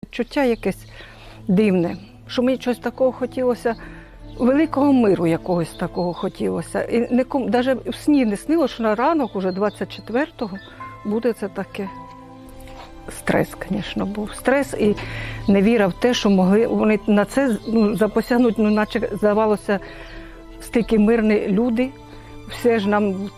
передчуття якесь дивне, що мені щось такого хотілося, великого миру якогось такого хотілося. І нікому, навіть в сні не снило, що на ранок, уже 24-го, буде це таке. Стрес, звісно, був. Стрес і невіра в те, що могли вони на це ну, запосягнути, ну, наче здавалося, стільки мирні люди. Все ж нам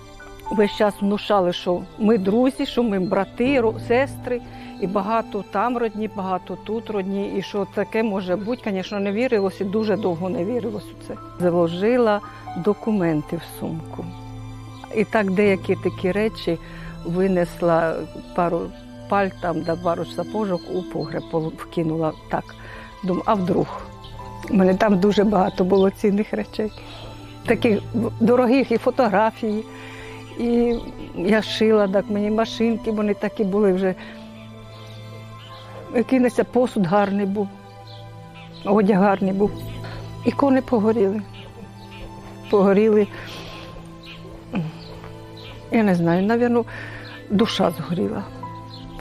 весь час внушали, що ми друзі, що ми брати, сестри, і багато там родні, багато тут родні, і що таке може бути. Звісно, не вірилося, і дуже довго не вірилось у це. Заложила документи в сумку. І так деякі такі речі винесла пару паль там, да пару сапожок у погреб вкинула так. Думаю, а вдруг? У мене там дуже багато було цінних речей. Таких дорогих і фотографії. І я шила, так мені машинки, вони такі були вже. Якийсь посуд гарний був, одяг гарний був. Ікони погоріли. Погоріли. Я не знаю, навірно, душа згоріла.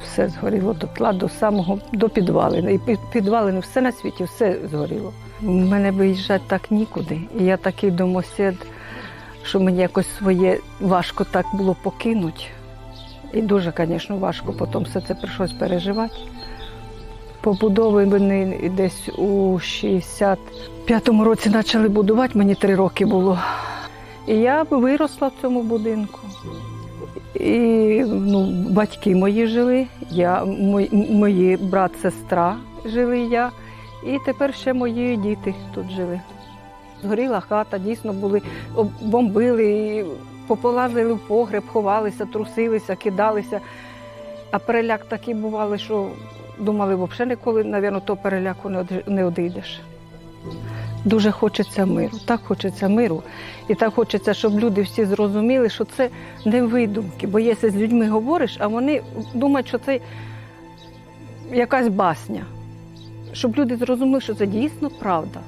Все згоріло до тла, до самого до підвалини. І під підвалини все на світі, все згоріло. У мене виїжджати так нікуди. І я такий домосед, що мені якось своє важко так було покинути. І дуже, звісно, важко потім все це прийшлось переживати. Побудови вони десь у 65-му році почали будувати, мені три роки було. І я виросла в цьому будинку. І ну, батьки мої жили, я, мої, мої брат, сестра жили я, і тепер ще мої діти тут жили. Згоріла хата, дійсно були, бомбили, пополазили в погреб, ховалися, трусилися, кидалися. А переляк такий бували, що думали, взагалі ніколи, мабуть, то переляку не од- не одійдеш. Дуже хочеться миру, так хочеться миру. І так хочеться, щоб люди всі зрозуміли, що це не видумки. Бо якщо з людьми говориш, а вони думають, що це якась басня. Щоб люди зрозуміли, що це дійсно правда.